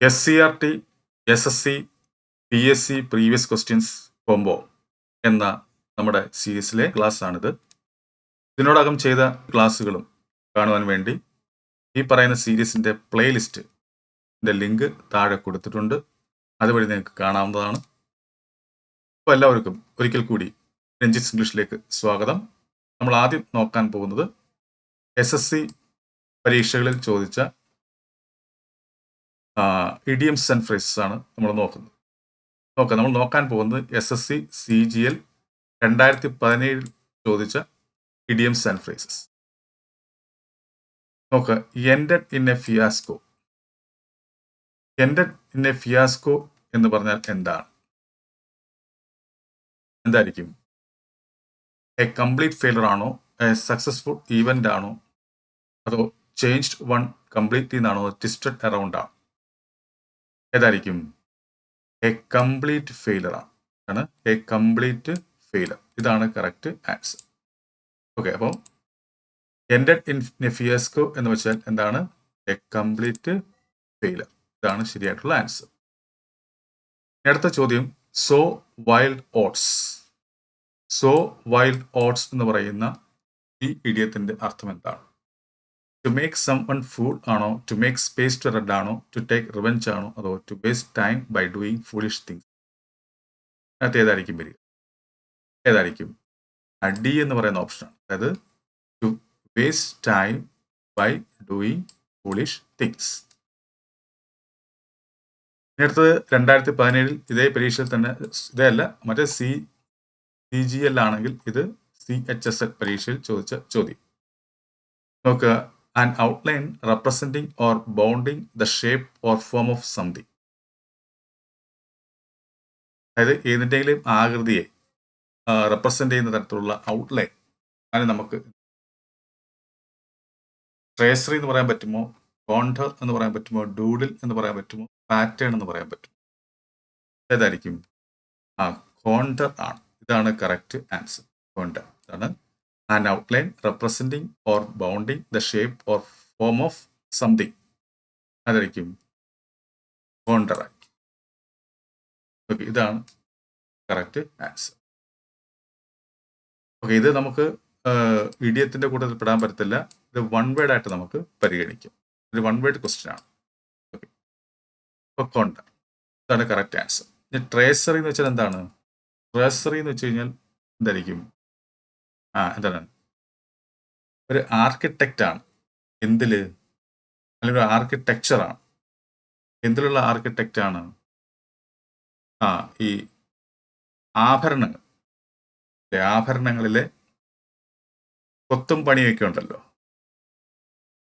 S C R T S S C P S C previous questions combo എന്ന നമ്മുടെ സീരീസിലെ class ആണിത് ഇതിനോടകം ചെയ്ത ക്ലാസ്സുകളും കാണുവാൻ വേണ്ടി ഈ പറയുന്ന സീരീസിന്റെ പ്ലേലിസ്റ്റ് ലിങ്ക് താഴെ കൊടുത്തിട്ടുണ്ട്. അതുവഴി നിങ്ങൾക്ക് കാണാവുന്നതാണ്. അപ്പോൾ എല്ലാവർക്കും ഒരിക്കൽ കൂടി രഞ്ജിത്ത് ഇംഗ്ലീഷിലേക്ക് സ്വാഗതം. നമ്മൾ ആദ്യം നോക്കാൻ പോകുന്നത് എസ് എസ് സി പരീക്ഷകളിൽ ചോദിച്ച ഇഡിയംസ് ആൻഡ് ഫ്രേസസ് ആണ് നമ്മൾ നോക്കുന്നത്. നോക്കാം നമ്മൾ നോക്കാൻ പോകുന്നത് S S C C G L രണ്ടായിരത്തി പതിനേഴിൽ ചോദിച്ച ഇഡിയംസ് ആൻഡ് ഫ്രേസസ് നോക്ക് ended in a fiasco ended in a fiasco എന്ന് പറഞ്ഞാൽ എന്താണ്? എന്തായിരിക്കും? എ കംപ്ലീറ്റ് ഫെയിലർ ആണോ? എ സക്സസ്ഫുൾ ഈവന്റ് ആണോ? അതോ ചേഞ്ച്ഡ് വൺ കംപ്ലീറ്റ്ലി എന്നാണോ? ട്വിസ്റ്റഡ് അറൗണ്ട് ആണ്? ഏതായിരിക്കും? എ കംപ്ലീറ്റ് ഫെയിലർ ആണ്. എ കംപ്ലീറ്റ് ഫെയിലർ ഇതാണ് കറക്റ്റ് ആൻസർ ഓക്കെ അപ്പോൾ എൻഡഡ് ഇൻ നെഫിയസ്കോ എന്ന് വെച്ചാൽ എന്താണ്? എ കംപ്ലീറ്റ് ഫെയിലർ ഇതാണ് ശരിയായിട്ടുള്ള ആൻസർ അടുത്ത ചോദ്യം. Sow wild oats sow wild oats എന്ന് പറയുന്ന ഈ ഇഡിയത്തിന്റെ അർത്ഥം എന്താണ്? To make someone fool ആണോ? To make space to read ആണോ? ടു ടേക്ക് റിവെഞ്ച് ആണോ? അതോ to waste time by doing foolish things അതിനകത്ത് ഏതായിരിക്കും വരിക? ഏതായിരിക്കും? ഡി എന്ന് പറയുന്ന ഓപ്ഷനാണ് അതായത് to waste time by doing foolish things ഇനി രണ്ടായിരത്തി പതിനേഴിൽ ഇതേ പരീക്ഷയിൽ തന്നെ ഇതേ അല്ല മറ്റേ സി സി ജി എൽ ആണെങ്കിൽ ഇത് സി എച്ച് എസ് എൽ പരീക്ഷയിൽ ചോദിച്ച ചോദ്യം. നോക്കുക. An outline representing or bounding the shape or form of something. അതായത് ഏതിന്റെങ്കിലും ആകൃതിയെ റെപ്രസെന്റ് ചെയ്യുന്ന തരത്തിലുള്ള ഔട്ട്ലൈൻ അതിന് നമുക്ക് ട്രേസറി എന്ന് പറയാൻ പറ്റുമോ കോണ്ടർ എന്ന് പറയാൻ പറ്റുമോ ഡൂഡിൽ എന്ന് പറയാൻ പറ്റുമോ പാറ്റേൺ എന്ന് പറയാൻ പറ്റുമോ? ഏതായിരിക്കും? ആ കോണ്ടർ ആണ്. ഇതാണ് കറക്റ്റ് ആൻസർ കോണ്ടർ ഇതാണ് an outline representing or bounding the shape or form of something അതായിരിക്കും ആയിരിക്കും ഓക്കെ ഇതാണ് കറക്റ്റ് ആൻസർ ഓക്കെ ഇത് നമുക്ക് ഇഡിയത്തിന്റെ കൂട്ടത്തിൽ പെടാൻ പറ്റത്തില്ല. ഇത് വൺ വേർഡ് ആയിട്ട് നമുക്ക് പരിഗണിക്കാം. ഇത് വൺ വേർഡ് ക്വസ്റ്റ്യൻ ആണ്. ഓക്കെ അപ്പോൾ കോണ്ട ഇതാണ് കറക്റ്റ് ആൻസർ ഇനി ട്രേസറി എന്ന് വെച്ചാൽ എന്താണ്? ട്രേസറി എന്ന് വെച്ച് കഴിഞ്ഞാൽ എന്തായിരിക്കും? ആ എന്താണ്? ഒരു ആർക്കിടെക്റ്റാണ് എന്തിൽ? അല്ലെങ്കിൽ ഒരു ആർക്കിടെക്ചറാണ് എന്തിലുള്ള ആർക്കിടെക്റ്റാണ് ആ ഈ ആഭരണങ്ങൾ. ആഭരണങ്ങളിലെ കൊത്തും പണിയൊക്കെ ഉണ്ടല്ലോ.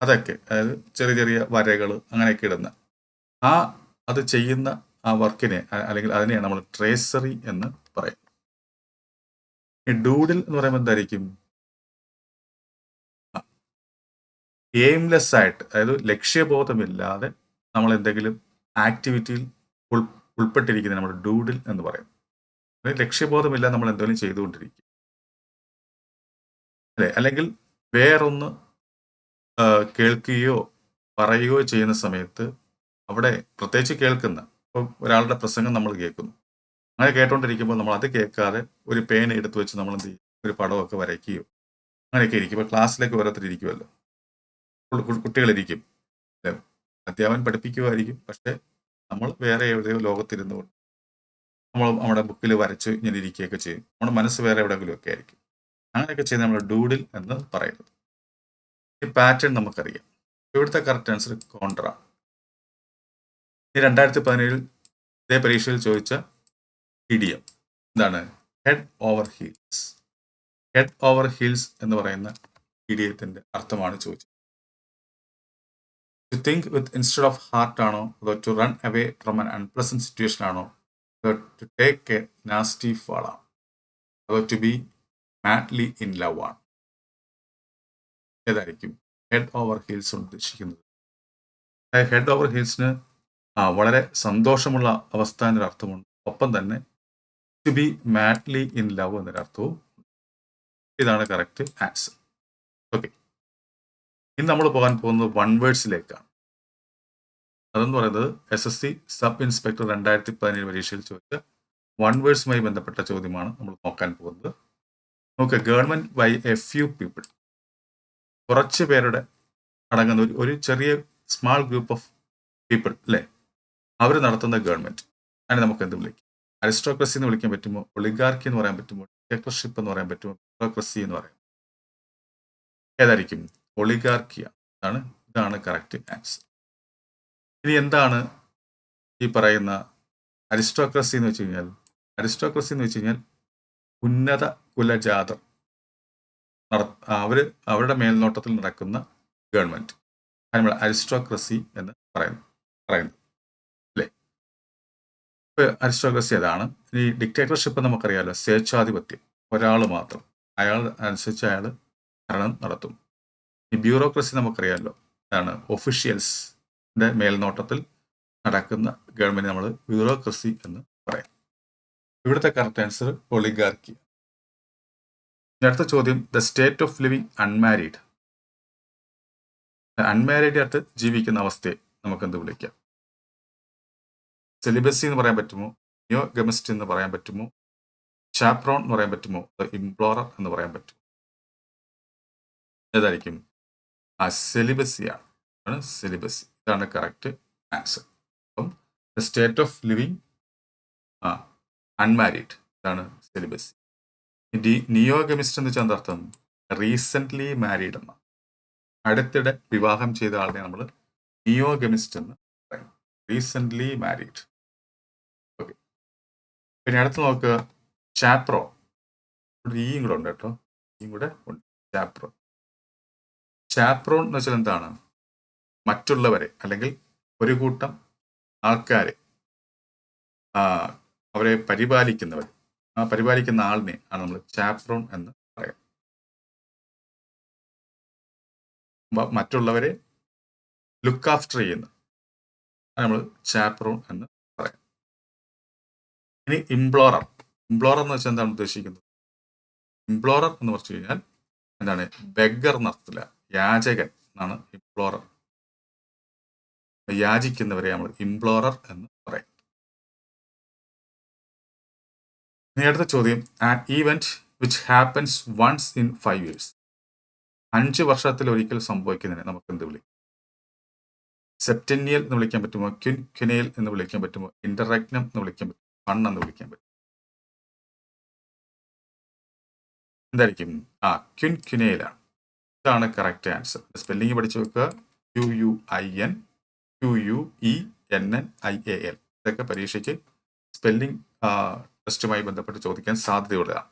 അതൊക്കെ അതായത് ചെറിയ ചെറിയ വരകൾ അങ്ങനെയൊക്കെ ഇടുന്ന. ആ അത് ചെയ്യുന്ന ആ വർക്കിനെ അല്ലെങ്കിൽ അതിനെയാണ് നമ്മൾ ട്രേസറി എന്ന് പറയും ഡൂഡിൽ എന്ന് പറയുമ്പോൾ എന്തായിരിക്കും? എയിംലെസ് ആയിട്ട് അതായത് ലക്ഷ്യബോധമില്ലാതെ നമ്മൾ എന്തെങ്കിലും ആക്ടിവിറ്റിയിൽ ഉൾ ഉൾപ്പെട്ടിരിക്കുന്ന നമ്മുടെ ഡൂഡിൽ എന്ന് പറയും. ലക്ഷ്യബോധമില്ലാതെ നമ്മൾ എന്തെങ്കിലും ചെയ്തുകൊണ്ടിരിക്കും. അല്ലെ? അല്ലെങ്കിൽ വേറൊന്ന് കേൾക്കുകയോ പറയുകയോ ചെയ്യുന്ന സമയത്ത് അവിടെ പ്രത്യേകിച്ച് കേൾക്കുന്ന ഇപ്പോൾ ഒരാളുടെ പ്രസംഗം നമ്മൾ കേൾക്കുന്നു. അങ്ങനെ കേട്ടോണ്ടിരിക്കുമ്പോൾ നമ്മൾ അത് കേൾക്കാതെ ഒരു പേന എടുത്തു വെച്ച് നമ്മൾ എന്ത് ചെയ്യും? ഒരു പടമൊക്കെ വരയ്ക്കുകയോ അങ്ങനെയൊക്കെ ഇരിക്കും. ഇപ്പോൾ ക്ലാസ്സിലേക്ക് ഓരോരുത്തർ ഇരിക്കുമല്ലോ കുട്ടികളിരിക്കും. അധ്യാപകൻ പഠിപ്പിക്കുമായിരിക്കും പക്ഷെ നമ്മൾ വേറെ എവിടെയോ ലോകത്തിരുന്നു കൊണ്ട് നമ്മൾ നമ്മുടെ ബുക്കിൽ വരച്ച് ഇങ്ങനെ ഇരിക്കുകയൊക്കെ ചെയ്യും. നമ്മുടെ മനസ്സ് വേറെ എവിടെയെങ്കിലും ഒക്കെ ആയിരിക്കും. അങ്ങനെയൊക്കെ ചെയ്ത് നമ്മൾ ഡൂഡിൽ എന്ന് പറയുന്നത്. ഈ പാറ്റേൺ നമുക്കറിയാം. ഇവിടുത്തെ കറക്റ്റ് ആൻസർ കോൺട്ര ഈ രണ്ടായിരത്തി പതിനേഴിൽ ഇതേ പരീക്ഷയിൽ ചോദിച്ച ഇഡിയം എന്താണ് head over heels head over heels എന്ന് പറയുന്ന ഇഡിയത്തിന്റെ അർത്ഥമാണ് ചോദിച്ചത്. To think with instead of heart ആണോ? അതോ to run away from an unpleasant situation ആണോ? അതോ to take a nasty fall ആണോ? അതോ to be madly in love ആണ്? ഏതായിരിക്കും ഹെഡ് ഓവർ ഹീൽസ് ഉദ്ദേശിക്കുന്നത്? ഹെഡ് ഓവർ ഹീൽസിന് വളരെ സന്തോഷമുള്ള അവസ്ഥ എന്നൊരു അർത്ഥമുണ്ട് ഒപ്പം തന്നെ to be madly in love എന്നൊരർത്ഥവും ഇതാണ് കറക്റ്റ് ആൻസർ ഓക്കെ ഇനി നമ്മൾ പോകാൻ പോകുന്നത് വൺ വേർഡ്സിലേക്കാണ് അതെന്ന് പറയുന്നത് S S C sub inspector രണ്ടായിരത്തി പതിനേഴ് പരീക്ഷയിൽ ചോദിച്ച വൺ വേഴ്സുമായി ബന്ധപ്പെട്ട ചോദ്യമാണ് നമ്മൾ നോക്കാൻ പോകുന്നത്. നോക്കുക government by a few people കുറച്ച് പേരുടെ അടങ്ങുന്ന ഒരു ഒരു ചെറിയ സ്മാൾ ഗ്രൂപ്പ് ഓഫ് പീപ്പിൾ അല്ലേ? അവർ നടത്തുന്ന ഗവൺമെന്റ് അതിനെ നമുക്ക് എന്ത് വിളിക്കും. അരിസ്റ്റോക്രസി എന്ന് വിളിക്കാൻ പറ്റുമോ? ഒളിഗാർക്കി എന്ന് പറയാൻ പറ്റുമോ? ഡിക്ടേറ്റർഷിപ്പ് എന്ന് പറയാൻ പറ്റുമോ? ബ്യൂറോക്രസി എന്ന് പറയാം ഏതായിരിക്കും? ഒളിഗാർക്കിയ. ആണ് ഇതാണ് കറക്റ്റ് ആൻസർ ഇനി എന്താണ് ഈ പറയുന്ന അരിസ്റ്റോക്രസി എന്ന് വെച്ച് കഴിഞ്ഞാൽ? അരിസ്റ്റോക്രസി എന്ന് വെച്ച് കഴിഞ്ഞാൽ ഉന്നത കുലജാതർ അവർ അവർ അവരുടെ മേൽനോട്ടത്തിൽ നടക്കുന്ന ഗവൺമെന്റ്. നമ്മൾ അരിസ്റ്റോക്രസി എന്ന് പറയുന്നു പറയുന്നു. അല്ലേ ഇപ്പൊ അരിസ്റ്റോക്രസി അതാണ്. ഈ ഡിക്റ്റേറ്റർഷിപ്പ് നമുക്കറിയാലോ സ്വേച്ഛാധിപത്യം. ഒരാൾ മാത്രം. അയാൾ അനുസരിച്ച് അയാൾ ഭരണം നടത്തും. ഈ ബ്യൂറോക്രസി നമുക്കറിയാമല്ലോ ഇതാണ് ഒഫീഷ്യൽസിന്റെ മേൽനോട്ടത്തിൽ നടക്കുന്ന ഗവൺമെന്റ് നമ്മൾ ബ്യൂറോക്രസി എന്ന് പറയാം. ഇവിടുത്തെ കറക്റ്റ് ആൻസർ ഒളിഗാർക്കി അടുത്ത ചോദ്യം the state of living unmarried unmarried അടുത്ത് ജീവിക്കുന്ന അവസ്ഥയെ നമുക്ക് എന്ത് വിളിക്കാം? സെലിബസി എന്ന് പറയാൻ പറ്റുമോ? ന്യൂ ഗമിസ്റ്റ് എന്ന് പറയാൻ പറ്റുമോ? ചാപ്രോൺ എന്ന് പറയാൻ പറ്റുമോ? ഇംപ്ലോറർ എന്ന് പറയാൻ പറ്റുമോ? ഏതായിരിക്കും? ആ സെലിബസിയാണ് സെലിബസി ഇതാണ് കറക്റ്റ് ആൻസർ അപ്പം the state of living unmarried ഇതാണ് സെലിബസി ഡി നിയോഗമിസ്റ്റ് എന്ന് വെച്ചാൽ എന്താർത്ഥം റീസെന്റ്ലി മാരീഡ് എന്ന അടുത്തിടെ വിവാഹം ചെയ്ത ആളിനെ നമ്മൾ നിയോഗമിസ്റ്റ് എന്ന് പറയും. റീസെന്റ് മാരീഡ് പിന്നെ അടുത്ത് നോക്കുക ചാപ്രോ ഒരു ഈയും കൂടെ ഉണ്ട് കേട്ടോ. ഈയും കൂടെ ഉണ്ട്. ചാപ്രോ ചാപ്രോൺ എന്ന് വെച്ചാൽ എന്താണ്? മറ്റുള്ളവരെ അല്ലെങ്കിൽ ഒരു കൂട്ടം ആൾക്കാരെ അവരെ പരിപാലിക്കുന്നവർ. ആ പരിപാലിക്കുന്ന ആളിനെ ആണ് നമ്മൾ ചാപ്രോൺ എന്ന് പറയാം. മറ്റുള്ളവരെ ലുക്ക് ആഫ്റ്റർ ചെയ്യുന്ന. നമ്മൾ ചാപ്രോൺ എന്ന് ഇനി ഇംപ്ലോറർ ഇംപ്ലോറർ എന്ന് വെച്ചാൽ എന്താണ് ഉദ്ദേശിക്കുന്നത്? ഇംപ്ലോറർ എന്ന് പറഞ്ഞു കഴിഞ്ഞാൽ എന്താണ്? ബെഗർ എന്നർത്ഥത്തില്ല യാചകൻ എന്നാണ് ഇംപ്ലോറർ യാചിക്കുന്നവരെ നമ്മൾ ഇംപ്ലോറർ എന്ന് പറയും. ഇനി അടുത്ത ചോദ്യം. An event which happens once in five years അഞ്ച് വർഷത്തിൽ ഒരിക്കൽ സംഭവിക്കുന്നതിനെ നമുക്ക് എന്ത് വിളിക്കും? സെപ്റ്റന്യൽ എന്ന് വിളിക്കാൻ പറ്റുമോ? ക്വിൻ ക്വിനയൽ എന്ന് വിളിക്കാൻ പറ്റുമോ? ഇന്ററാക്നം എന്ന് വിളിക്കാൻ പറ്റുമോ? എന്ന് വിളിക്കാൻ പറ്റും. എന്തായിരിക്കും? ആ ക്യുൻ ക്യുനേലാണ് ഇതാണ് കറക്റ്റ് ആൻസർ സ്പെല്ലിംഗ് പഠിച്ചു വെക്കുക. Q U I N Q U E N N I A L ഇതൊക്കെ പരീക്ഷയ്ക്ക് സ്പെല്ലിംഗ് ടെസ്റ്റുമായി ബന്ധപ്പെട്ട് ചോദിക്കാൻ സാധ്യതയുള്ളതാണ്.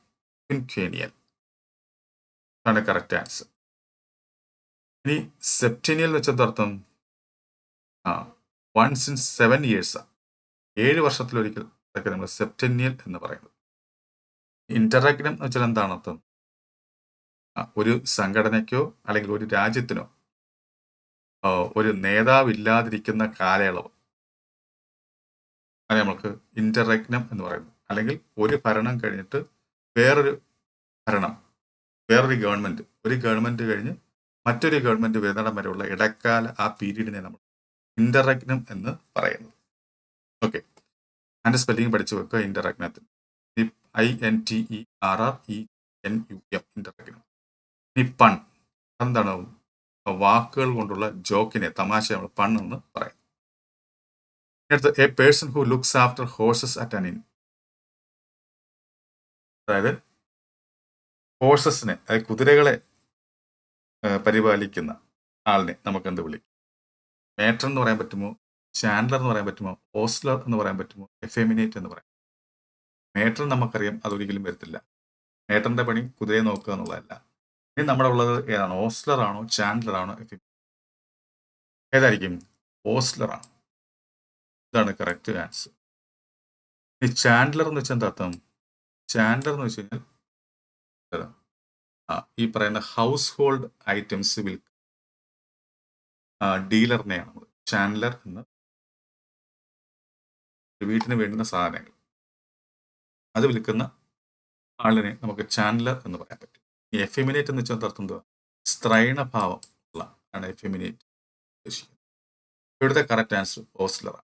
ക്വിൻക്വേനിയൽ ഇതാണ് കറക്റ്റ് ആൻസർ ഇനി സെപ്റ്റീനിയൽ വെച്ചത് ആ വൺസ് ഇൻ സെവൻ ഇയേഴ്സ് ഏഴ് വർഷത്തിലൊരിക്കൽ ഇതൊക്കെ നമ്മൾ സെപ്റ്റന്യൽ എന്ന് പറയുന്നത്. ഇന്ററാഗ്നം എന്ന് വെച്ചാൽ എന്താണ് അർത്ഥം? ഒരു സംഘടനയ്ക്കോ അല്ലെങ്കിൽ ഒരു രാജ്യത്തിനോ ഒരു നേതാവില്ലാതിരിക്കുന്ന കാലയളവ്. അത് നമ്മൾക്ക് ഇന്റർറഗ്നം എന്ന് പറയുന്നു അല്ലെങ്കിൽ ഒരു ഭരണം കഴിഞ്ഞിട്ട് വേറൊരു ഭരണം വേറൊരു ഗവൺമെന്റ് ഒരു ഗവൺമെന്റ് കഴിഞ്ഞ് മറ്റൊരു ഗവൺമെന്റ് വരുന്നിടം വരെയുള്ള ഇടക്കാല ആ പീരീഡിനെ നമ്മൾ ഇന്റർറഗ്നം എന്ന് പറയുന്നത് ഓക്കെ അതിന്റെ സ്പെല്ലിംഗ് പഠിച്ചു വെക്കുക ഇന്റർറഗ്നത്തിന് I N T E R R E N U M interregnum ഇനി പൺ എന്താണ്? വാക്കുകൾ കൊണ്ടുള്ള ജോക്കിനെ തമാശ നമ്മൾ പൺ എന്ന് പറയും. അടുത്ത് a person who looks after horses at an in അതായത് ഹോഴ്സസിനെ അതായത് കുതിരകളെ പരിപാലിക്കുന്ന ആളിനെ നമുക്ക് എന്ത് വിളിക്കും? മേട്ടർ എന്ന് പറയാൻ പറ്റുമോ? ചാൻഡലർ എന്ന് പറയാൻ പറ്റുമോ? ഓസ്ലർ എന്ന് പറയാൻ പറ്റുമോ? എഫെമിനേറ്റ് എന്ന് പറയാം മേട്ടർ നമുക്കറിയാം അതൊരിക്കലും വരത്തില്ല. മേട്ടറിന്റെ പണി കുതിരയെ നോക്കുക എന്നുള്ളതല്ല. ഇനി നമ്മുടെ ഉള്ളത് ഏതാണ്? ഓസ്ലർ ആണോ? ചാൻഡ്ലർ ആണോ? ഏതായിരിക്കും? ഓസ്ലർ ആണ്. ഇതാണ് കറക്റ്റ് ആൻസർ ഈ ചാൻഡലർ എന്ന് വെച്ചാൽ എന്താ അർത്ഥം? ചാൻഡലർ എന്ന് വെച്ച് കഴിഞ്ഞാൽ ഈ പറയുന്ന ഹൗസ് ഹോൾഡ് ഐറ്റംസ് വിൽ ഡീലറിനെയാണ് നമ്മൾ ചാൻഡലർ എന്ന് വീട്ടിന് വേണ്ടുന്ന സാധനങ്ങൾ. അത് വിൽക്കുന്ന ആളിനെ നമുക്ക് ചാനലർ എന്ന് പറയാൻ പറ്റും. ഈ എഫിമിനേറ്റ് എന്ന് വെച്ചാൽ അർത്ഥം എന്തുവാ സ്ത്രൈണഭാവം ഉള്ള ആണ് എഫിമിനേറ്റ് ഉദ്ദേശിക്കുന്നത്. ഇവിടുത്തെ കറക്റ്റ് ആൻസർ ഹോസ്റ്റലറാണ്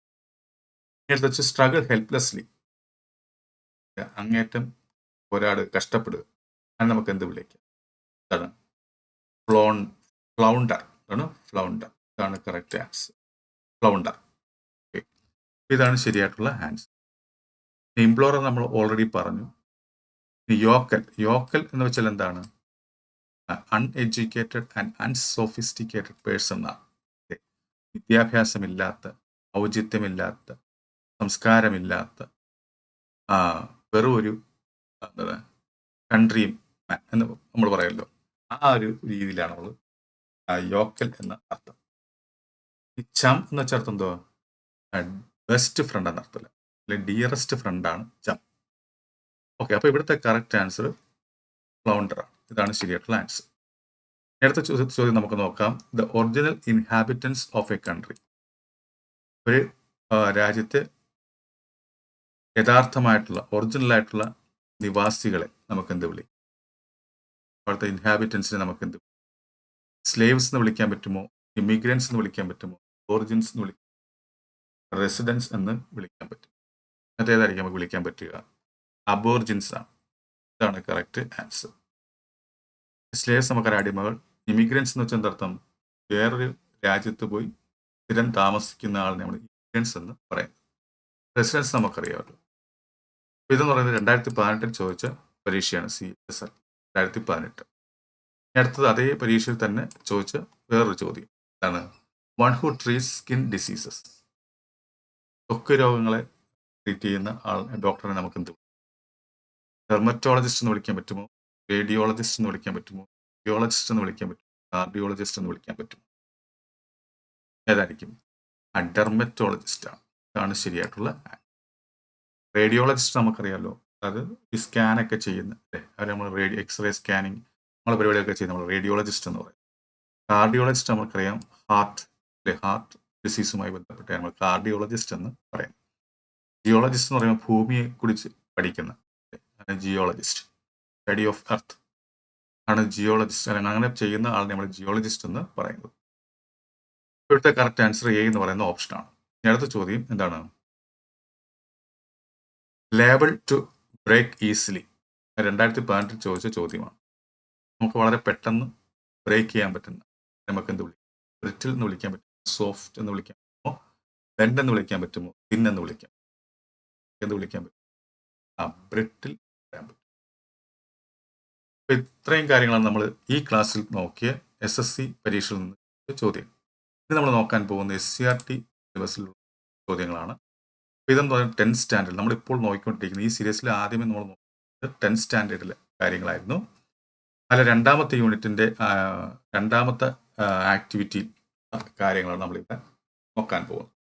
അടുത്ത വെച്ച് സ്ട്രഗിൾ ഹെൽപ്ലെസ്ലി അങ്ങേറ്റം ഒരാൾ കഷ്ടപ്പെടുക. അത് നമുക്ക് എന്ത് വിളിക്കാം? അതാണ് ഫ്ലോൺ ഫ്ലൗണ്ടർ ആണ് ഫ്ലൗണ്ടർ ഇതാണ് കറക്റ്റ് ആൻസർ ഫ്ലൗണ്ടർ ഇതാണ് ശരിയായിട്ടുള്ള ആൻസർ ഇംപ്ലോറർ നമ്മൾ ഓൾറെഡി പറഞ്ഞു. യോക്കൽ യോക്കൽ എന്ന് വെച്ചാൽ എന്താണ്? അൺഎഡ്യൂക്കേറ്റഡ് ആൻഡ് അൺസോഫിസ്റ്റിക്കേറ്റഡ് പേഴ്സൺ വിദ്യാഭ്യാസമില്ലാത്ത ഔചിത്യമില്ലാത്ത സംസ്കാരമില്ലാത്ത വെറും ഒരു എന്താണ്? കൺട്രിയും എന്ന് നമ്മൾ പറയുമല്ലോ ആ ഒരു രീതിയിലാണ് നമ്മൾ യോക്കൽ എന്ന അർത്ഥം. ഈ ചം എന്ന് വെച്ചർത്ഥം എന്തോ ബെസ്റ്റ് ഫ്രണ്ട് എന്ന അർത്ഥമല്ല. അല്ലെങ്കിൽ ഡിയറസ്റ്റ് ഫ്രണ്ടാണ് ചം ഓക്കെ അപ്പോൾ ഇവിടുത്തെ കറക്റ്റ് ആൻസർ ഫ്ലൗണ്ടർ ആണ്. ഇതാണ് ശരിയായിട്ടുള്ള ആൻസർ നേരത്തെ ചോദ്യം നമുക്ക് നോക്കാം. The original inhabitants of a country ഒരു രാജ്യത്തെ യഥാർത്ഥമായിട്ടുള്ള ഒറിജിനൽ ആയിട്ടുള്ള നിവാസികളെ നമുക്ക് എന്ത് വിളിക്കും? അവിടുത്തെ ഇൻഹാബിറ്റൻസിനെ നമുക്ക് എന്ത് സ്ലേവ്സ് എന്ന് വിളിക്കാൻ പറ്റുമോ? ഇമിഗ്രൻസ് എന്ന് വിളിക്കാൻ പറ്റുമോ? ഒറിജിൻസ് എന്ന് വിളിക്കാം റെസിഡൻസ് എന്ന് വിളിക്കാൻ പറ്റും. അതേതായിരിക്കും നമുക്ക് വിളിക്കാൻ പറ്റുക. അബോർജിൻസ് ആണ്. ഇതാണ് കറക്റ്റ് ആൻസർ സ്ലേവ്സ് നമുക്കൊരു അടിമകൾ. ഇമിഗ്രൻസ് എന്ന് വെച്ചാൽ എന്തർത്ഥം വേറൊരു രാജ്യത്ത് പോയി സ്ഥിരം താമസിക്കുന്ന ആളിനെ നമ്മൾ ഇമിഗ്രൻസ് എന്ന് പറയും റെസിഡൻസ് നമുക്കറിയാമല്ലോ. അപ്പോൾ ഇതെന്ന് പറയുന്നത് രണ്ടായിരത്തി പതിനെട്ടിൽ ചോദിച്ച പരീക്ഷയാണ് സി എസ് എൽ രണ്ടായിരത്തി പതിനെട്ട് അടുത്തത് അതേ പരീക്ഷയിൽ തന്നെ ചോദിച്ച വേറൊരു ചോദ്യം. അതാണ് one who treats skin diseases ത്വക്ക് രോഗങ്ങളെ ട്രീറ്റ് ചെയ്യുന്ന ആൾ ഡോക്ടറെ നമുക്ക് എന്ത് ഡെർമറ്റോളജിസ്റ്റ് എന്ന് വിളിക്കാൻ പറ്റുമോ? റേഡിയോളജിസ്റ്റ് എന്ന് വിളിക്കാൻ പറ്റുമോ? ബയോളജിസ്റ്റ് എന്ന് വിളിക്കാൻ പറ്റുമോ? കാർഡിയോളജിസ്റ്റ് എന്ന് വിളിക്കാൻ പറ്റുമോ? ഏതായിരിക്കും? ആ ഡെർമറ്റോളജിസ്റ്റാണ് ഇതാണ് ശരിയായിട്ടുള്ള റേഡിയോളജിസ്റ്റ് നമുക്കറിയാമല്ലോ അത് ഈ സ്കാനൊക്കെ ചെയ്യുന്ന അല്ലേ? അവർ നമ്മൾ റേഡിയോ എക്സ്റേ സ്കാനിങ് നമ്മളെ പരിപാടിയൊക്കെ ചെയ്യുന്ന നമ്മൾ റേഡിയോളജിസ്റ്റ് എന്ന് പറയും. കാർഡിയോളജിസ്റ്റ് നമുക്കറിയാം ഹാർട്ട് അല്ലെ? ഹാർട്ട് ഡിസീസുമായി ബന്ധപ്പെട്ട് നമ്മൾ കാർഡിയോളജിസ്റ്റ് എന്ന് പറയും. ജിയോളജിസ്റ്റ് എന്ന് പറയുമ്പോൾ ഭൂമിയെ കുറിച്ച് പഠിക്കുന്ന ജിയോളജിസ്റ്റ്. സ്റ്റഡി ഓഫ് എർത്ത് ആണ് ജിയോളജിസ്റ്റ്. അല്ലെങ്കിൽ അങ്ങനെ ചെയ്യുന്ന ആളിനെ നമ്മൾ ജിയോളജിസ്റ്റ് എന്ന് പറയുന്നത്. ഇവിടുത്തെ കറക്റ്റ് ആൻസർ എ എന്ന് പറയുന്ന ഓപ്ഷനാണ് അടുത്ത ചോദ്യം എന്താണ്? ലേബിൾ ടു ബ്രേക്ക് ഈസിലി രണ്ടായിരത്തി പതിനെട്ടിൽ ചോദിച്ച ചോദ്യമാണ്. നമുക്ക് വളരെ പെട്ടെന്ന് ബ്രേക്ക് ചെയ്യാൻ പറ്റുന്ന നമുക്ക് എന്ത് വിളിക്കാം? ബ്രിറ്റിൽ എന്ന് വിളിക്കാൻ പറ്റുമോ സോഫ്റ്റ് എന്ന് വിളിക്കാൻ പറ്റുമോ? ബെൻഡ് എന്ന് വിളിക്കാൻ പറ്റുമോ? തിൻ എന്ന് വിളിക്കാം എന്ന് വിളിക്കാൻ പറ്റും? ആ ബ്രിട്ടിൽ പറയാൻ പറ്റും. അപ്പൊ ഇത്രയും കാര്യങ്ങളാണ് നമ്മൾ ഈ ക്ലാസ്സിൽ നോക്കിയ എസ് എസ് സി പരീക്ഷയിൽ നിന്ന് ചോദ്യം ഇനി നമ്മൾ നോക്കാൻ പോകുന്ന എസ് സി ആർ ടി സിലബസിലുള്ള ചോദ്യങ്ങളാണ്. ഇതെന്ന് പറയുന്നത് ടെൻത്ത് സ്റ്റാൻഡേർഡ്. നമ്മളിപ്പോൾ നോക്കിക്കൊണ്ടിരിക്കുന്നത് ഈ സീരീസിൽ ആദ്യമേ നമ്മൾ നോക്കുന്നത് ടെൻത്ത് സ്റ്റാൻഡേർഡിലെ കാര്യങ്ങളായിരുന്നു. അല്ല രണ്ടാമത്തെ യൂണിറ്റിന്റെ രണ്ടാമത്തെ ആക്ടിവിറ്റി കാര്യങ്ങളാണ് നമ്മളിവിടെ നോക്കാൻ പോകുന്നത്.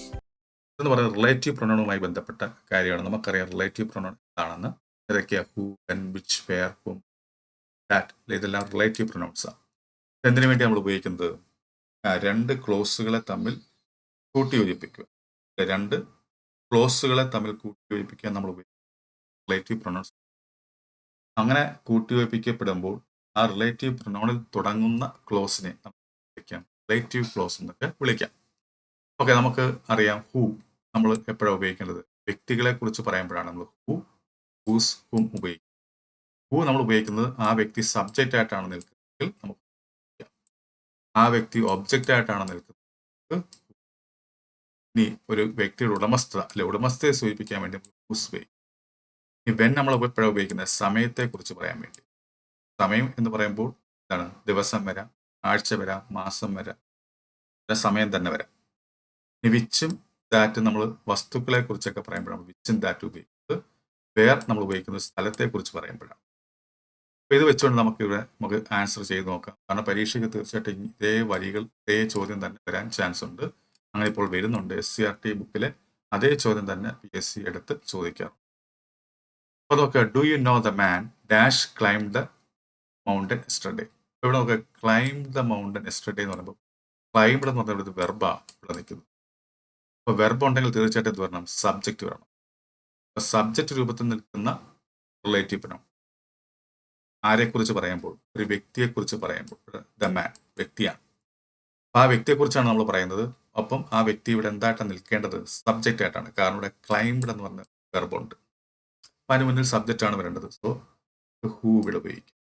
എന്ന് പറയുന്നത് റിലേറ്റീവ് പ്രൊണൗണുമായി ബന്ധപ്പെട്ട കാര്യമാണ്. നമുക്കറിയാം റിലേറ്റീവ് പ്രൊണൗൺ എന്താണെന്ന്. ഏതൊക്കെയാ who when which where whom that ഇതെല്ലാം റിലേറ്റീവ് ആണ്. എന്തിനു വേണ്ടി നമ്മൾ ഉപയോഗിക്കുന്നത്? രണ്ട് ക്ലോസുകളെ തമ്മിൽ കൂട്ടി യോജിപ്പിക്കുക രണ്ട് ക്ലോസുകളെ തമ്മിൽ കൂട്ടി യോജിപ്പിക്കാൻ നമ്മൾ ഉപയോഗിക്കുന്നത് റിലേറ്റീവ് പ്രൊണൗൺസ് അങ്ങനെ കൂട്ടി യോജിപ്പിക്കപ്പെടുമ്പോൾ ആ റിലേറ്റീവ് പ്രൊണൗണിൽ തുടങ്ങുന്ന ക്ലോസിനെ നമുക്ക് വിളിക്കാം. റിലേറ്റീവ് ക്ലോസ് എന്നൊക്കെ വിളിക്കാം. ഓക്കെ നമുക്ക് അറിയാം ഹൂ നമ്മൾ എപ്പോഴാണ് ഉപയോഗിക്കേണ്ടത്? വ്യക്തികളെ കുറിച്ച് പറയുമ്പോഴാണ് നമ്മൾ ഹൂ ഹൂസ് ഹും ഉപയോഗിക്കുന്നത് ഹൂ നമ്മൾ ഉപയോഗിക്കുന്നത് ആ വ്യക്തി സബ്ജക്റ്റ് ആയിട്ടാണ് നിൽക്കുന്നതെങ്കിൽ നമുക്ക് ആ വ്യക്തി ഒബ്ജക്റ്റ് ആയിട്ടാണ് നിൽക്കുന്നത് ഇനി ഒരു വ്യക്തിയുടെ ഉടമസ്ഥത അല്ലെ ഉടമസ്ഥയെ സൂചിപ്പിക്കാൻ വേണ്ടി ഹൂസ് ഉപയോഗിക്കും. ഇനി വെൻ നമ്മൾ എപ്പോഴാണ് ഉപയോഗിക്കുന്നത്? സമയത്തെ കുറിച്ച് പറയാൻ വേണ്ടി. സമയം എന്ന് പറയുമ്പോൾ എന്താണ്? ദിവസം വരാം ആഴ്ച വരാം മാസം വരാം സമയം തന്നെ വരാം. ഇനി വിച്ചും ദാറ്റും നമ്മൾ വസ്തുക്കളെ കുറിച്ചൊക്കെ പറയുമ്പോഴാണ് വിച്ച് ഇൻ ദാറ്റ് ഉപയോഗിക്കുന്നത്. വേർ നമ്മൾ ഉപയോഗിക്കുന്ന സ്ഥലത്തെ കുറിച്ച് പറയുമ്പോഴാണ്. അപ്പൊ ഇത് വെച്ചുകൊണ്ട് നമുക്ക് ഇവിടെ നമുക്ക് ആൻസർ ചെയ്ത് നോക്കാം. കാരണം പരീക്ഷയ്ക്ക് തീർച്ചയായിട്ടും ഇതേ വരികൾ ഇതേ ചോദ്യം തന്നെ വരാൻ ചാൻസ് ഉണ്ട്. അങ്ങനെ ഇപ്പോൾ വരുന്നുണ്ട് എസ് സി ആർ ടി ബുക്കിലെ അതേ ചോദ്യം തന്നെ പി എസ് സി എടുത്ത് ചോദിക്കാം. അപ്പോൾ നോക്കുക do you know the man dash climb the mountain yesterday ഇവിടെ നോക്കുക ക്ലൈം ദ മൗണ്ടൻ എസ്റ്റർഡേ എന്ന് പറയുമ്പോൾ ക്ലൈംഡ് എന്ന് പറഞ്ഞ ഒരു വെർബാ ഇവിടെ നിൽക്കുന്നത് അപ്പോൾ വെർബ് ഉണ്ടെങ്കിൽ തീർച്ചയായിട്ടും എന്ത് വരണം? സബ്ജക്റ്റ് വരണം. അപ്പോൾ സബ്ജക്റ്റ് രൂപത്തിൽ നിൽക്കുന്ന റിലേറ്റീവ് പ്രൗൺ ആരെക്കുറിച്ച് പറയുമ്പോൾ ഒരു വ്യക്തിയെക്കുറിച്ച് പറയുമ്പോൾ ദ മാൻ വ്യക്തിയാണ്. അപ്പൊ ആ വ്യക്തിയെക്കുറിച്ചാണ് നമ്മൾ പറയുന്നത്. അപ്പം ആ വ്യക്തി ഇവിടെ എന്തായിട്ടാണ് നിൽക്കേണ്ടത്? സബ്ജക്റ്റ് ആയിട്ടാണ്. കാരണം ഇവിടെ ക്ലൈംഡ് എന്ന് പറഞ്ഞ ഗർഭമുണ്ട് അപ്പൊ അതിന് മുന്നിൽ സബ്ജക്റ്റ് ആണ് വരേണ്ടത്. സോ ഹൂ ഇവിടെ ഉപയോഗിക്കും.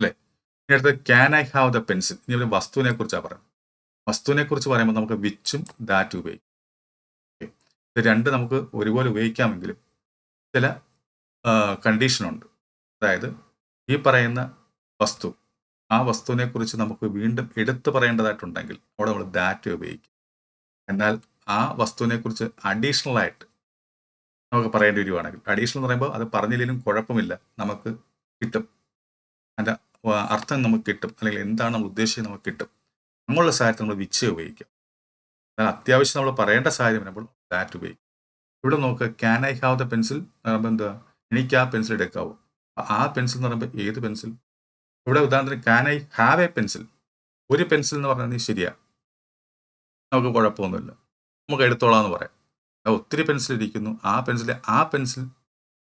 അല്ലേ? ഇനി അടുത്ത് can I have the pencil ഇനി ഒരു വസ്തുവിനെ കുറിച്ചാണ് പറയുന്നത്. വസ്തുവിനെ കുറിച്ച് പറയുമ്പോൾ നമുക്ക് വിച്ചും ദാറ്റ് ഉപയോഗിക്കും. ഇത് രണ്ട് നമുക്ക് ഒരുപോലെ ഉപയോഗിക്കാമെങ്കിലും ചില കണ്ടീഷനുണ്ട് അതായത് ഈ പറയുന്ന വസ്തു ആ വസ്തുവിനെ കുറിച്ച് നമുക്ക് വീണ്ടും എടുത്തു പറയേണ്ടതായിട്ടുണ്ടെങ്കിൽ അവിടെ നമ്മൾ ദാറ്റ് ഉപയോഗിക്കും. എന്നാൽ ആ വസ്തുവിനെ കുറിച്ച് അഡീഷണൽ ആയിട്ട് നമുക്ക് പറയേണ്ടി വരുവാണെങ്കിൽ അഡീഷണൽ എന്ന് പറയുമ്പോൾ അത് പറഞ്ഞില്ലെങ്കിലും കുഴപ്പമില്ല നമുക്ക് കിട്ടും. അതിന്റെ അർത്ഥം നമുക്ക് കിട്ടും. അല്ലെങ്കിൽ എന്താണ് നമ്മൾ ഉദ്ദേശിച്ചത് നമുക്ക് കിട്ടും. അങ്ങനെയുള്ള സാഹചര്യത്തിൽ നമ്മൾ വിച്ച് ഉപയോഗിക്കാം. എന്നാൽ അത്യാവശ്യം നമ്മൾ പറയേണ്ട സാഹചര്യം വരുമ്പോൾ ദാറ്റ് ഉപയോഗിക്കും. ഇവിടെ നോക്കുക can I have the pencil എന്താ? എനിക്ക് ആ പെൻസിൽ എടുക്കാവോ. ആ പെൻസിൽ എന്ന് പറയുമ്പോൾ ഏത് പെൻസിൽ ഇവിടെ ഉദാഹരണത്തിന് can I have a pencil ഒരു പെൻസിൽ എന്ന് പറഞ്ഞാൽ നീ ശരിയാ. നമുക്ക് കുഴപ്പമൊന്നുമില്ല. നമുക്ക് എടുത്തോളാം എന്ന് പറയാം ഒത്തിരി പെൻസിൽ ഇരിക്കുന്നു. ആ പെൻസിൽ ആ പെൻസിൽ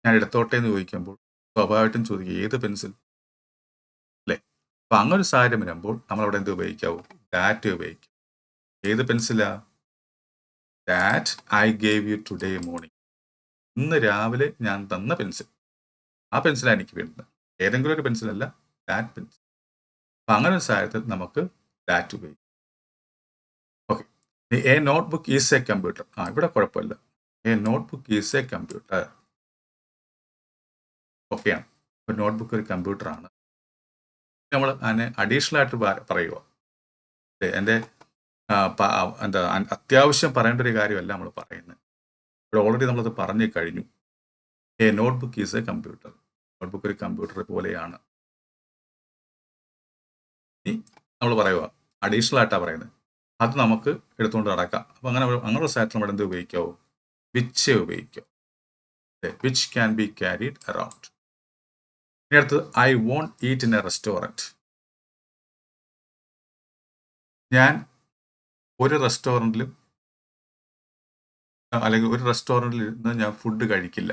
ഞാൻ എടുത്തോട്ടെ എന്ന് ചോദിക്കുമ്പോൾ സ്വാഭാവികമായിട്ടും ചോദിക്കും ഏത് പെൻസിൽ അല്ലേ അപ്പൊ അങ്ങനൊരു സാഹചര്യം വരുമ്പോൾ നമ്മളവിടെ എന്ത് ഉപയോഗിക്കാവൂ? ഡാറ്റ് ഉപയോഗിക്കും ഏത് Pensi La that I gave you today morning ഇന്ന് രാവിലെ ഞാൻ തന്ന പെൻസിൽ ആ പെൻസിലാണ് എനിക്ക് വേണ്ടത്. ഏതെങ്കിലും ഒരു പെൻസിലല്ല ദാറ്റ് പെൻസിൽ അപ്പം അങ്ങനെ ഒരു സാഹചര്യത്തിൽ നമുക്ക് ദാറ്റ് ഉപയോഗിക്കും. Okay a notebook is a computer ആ ഇവിടെ കുഴപ്പമില്ല. A notebook is a computer ഓക്കെയാണ് ഒരു നോട്ട് ബുക്ക് ഒരു കമ്പ്യൂട്ടറാണ് നമ്മൾ അതിനെ അഡീഷണൽ ആയിട്ട് പറയുക എന്റെ എന്താ അത്യാവശ്യം പറയേണ്ട ഒരു കാര്യമല്ല നമ്മൾ പറയുന്നത്. ഇവിടെ ഓൾറെഡി നമ്മളത് പറഞ്ഞു കഴിഞ്ഞു. A notebook is a computer notebook ഒരു കമ്പ്യൂട്ടർ പോലെയാണ്. നമ്മൾ പറയുക അഡീഷണൽ ആയിട്ടാണ് പറയുന്നത്. അത് നമുക്ക് എടുത്തുകൊണ്ട് നടക്കാം. അപ്പം അങ്ങനെ അങ്ങനെയുള്ള സാഹചര്യത്തിൽ നമ്മൾ എന്ത് ഉപയോഗിക്കാവോ? വിച്ച് ഉപയോഗിക്കാം. Which can be carried around ഇനി അടുത്തത് I won't eat in a restaurant ഞാൻ ഒരു റെസ്റ്റോറന്റിലും അല്ലെങ്കിൽ ഒരു റെസ്റ്റോറന്റിൽ ഇരുന്ന് ഞാൻ ഫുഡ് കഴിക്കില്ല.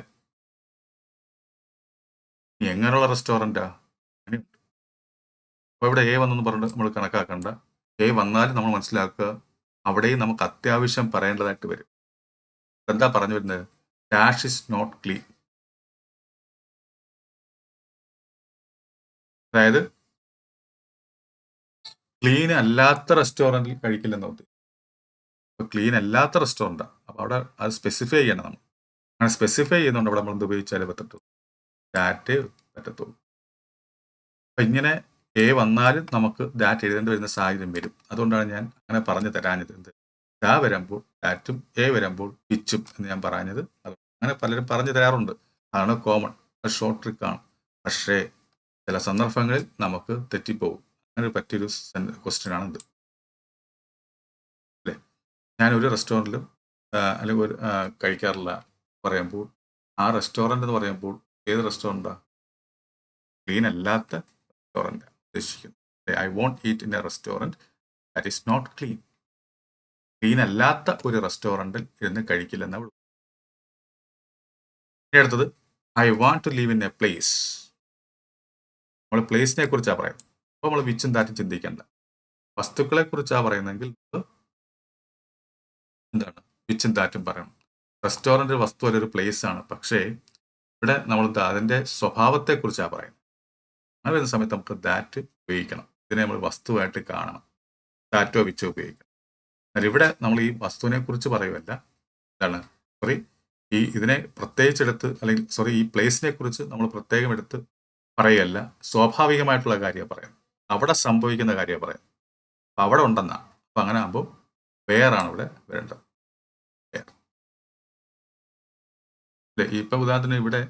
എങ്ങനെയുള്ള റെസ്റ്റോറന്റാ അപ്പോൾ ഇവിടെ എ വന്നെന്ന് പറഞ്ഞിട്ട് നമ്മൾ കണക്കാക്കണ്ട. എ വന്നാലും നമ്മൾ മനസ്സിലാക്കുക അവിടെയും നമുക്ക് അത്യാവശ്യം പറയേണ്ടതായിട്ട് വരും. എന്താ പറഞ്ഞു വരുന്നത് ഡാഷ് ഇസ് നോട്ട് ക്ലീൻ അതായത് ക്ലീൻ അല്ലാത്ത റെസ്റ്റോറന്റിൽ കഴിക്കില്ലെന്ന് ഉദ്ദേശിച്ചു അപ്പോൾ ക്ലീൻ അല്ലാത്ത റെസ്റ്റോറന്റാണ് അപ്പോൾ അവിടെ അത് സ്പെസിഫൈ ചെയ്യണം നമ്മൾ. അങ്ങനെ സ്പെസിഫൈ ചെയ്യുന്നുണ്ട് അവിടെ നമ്മൾ എന്ത് ഉപയോഗിച്ചാലേ പറ്റത്തുള്ളൂ. ദാറ്റ് പറ്റത്തുള്ളൂ. അപ്പം ഇങ്ങനെ എ വന്നാലും നമുക്ക് ഡാറ്റ് എഴുതേണ്ടി വരുന്ന സാഹചര്യം വരും. അതുകൊണ്ടാണ് ഞാൻ അങ്ങനെ പറഞ്ഞു തരാഞ്ഞത്. എന്ത്? ഡാ വരുമ്പോൾ ഡാറ്റും എ വരുമ്പോൾ പിച്ചും എന്ന് ഞാൻ പറഞ്ഞത് അത് അങ്ങനെ പലരും പറഞ്ഞു തരാറുണ്ട്. അതാണ് കോമൺ ഷോർട്ട് ട്രിക്കാണ് പക്ഷേ ചില സന്ദർഭങ്ങളിൽ നമുക്ക് തെറ്റിപ്പോകും. അങ്ങനെ പറ്റിയൊരു ക്വസ്റ്റ്യൻ ആണ് ഇത് അല്ലേ? ഞാൻ ഒരു റെസ്റ്റോറന്റിലും അല്ലെങ്കിൽ ഒരു കഴിക്കാറില്ല പറയുമ്പോൾ ആ റെസ്റ്റോറന്റ് എന്ന് പറയുമ്പോൾ ഏത് റെസ്റ്റോറന്റാണ് ക്ലീൻ അല്ലാത്ത റെസ്റ്റോറന്റ് ഉദ്ദേശിക്കുന്നത്. I won't eat in a restaurant that is not clean. Clean അല്ലാത്ത ഒരു റെസ്റ്റോറന്റിൽ ഇരുന്ന് കഴിക്കില്ലെന്ന് അവൾ അടുത്തത് I want to live in a place. നമ്മൾ പ്ലേസിനെ കുറിച്ചാണ് പറയുന്നത്. അപ്പോൾ നമ്മൾ വിച്ചും താറ്റും ചിന്തിക്കേണ്ട. വസ്തുക്കളെ കുറിച്ചാണ് പറയുന്നതെങ്കിൽ എന്താണ്? വിച്ചും താറ്റും പറയണം. റെസ്റ്റോറന്റ് വസ്തു അല്ല ഒരു പ്ലേസ് ആണ് പക്ഷേ ഇവിടെ നമ്മൾ അതിന്റെ സ്വഭാവത്തെ കുറിച്ചാണ് പറയുന്നത്. അങ്ങനെ വരുന്ന സമയത്ത് നമുക്ക് ദാറ്റ് ഉപയോഗിക്കണം. ഇതിനെ നമ്മൾ വസ്തുവായിട്ട് കാണണം. ദാറ്റോ വിച്ചോ ഉപയോഗിക്കണം. എന്നാൽ ഇവിടെ നമ്മൾ ഈ വസ്തുവിനെ കുറിച്ച് പറയുമല്ല എന്താണ്? സോറി ഈ ഇതിനെ പ്രത്യേകിച്ചെടുത്ത് അല്ലെങ്കിൽ സോറി ഈ പ്ലേസിനെ കുറിച്ച് നമ്മൾ പ്രത്യേകം എടുത്ത് പറയുകയല്ല. സ്വാഭാവികമായിട്ടുള്ള കാര്യമാണ് പറയാം അവിടെ സംഭവിക്കുന്ന കാര്യം പറയാം. അപ്പം അവിടെ ഉണ്ടെന്നാ. അപ്പം അങ്ങനെ ആകുമ്പോൾ വേറാണ് ഇവിടെ വരേണ്ടത്. അല്ലേ ഇപ്പം ഉദാഹരണത്തിന് ഇവിടെ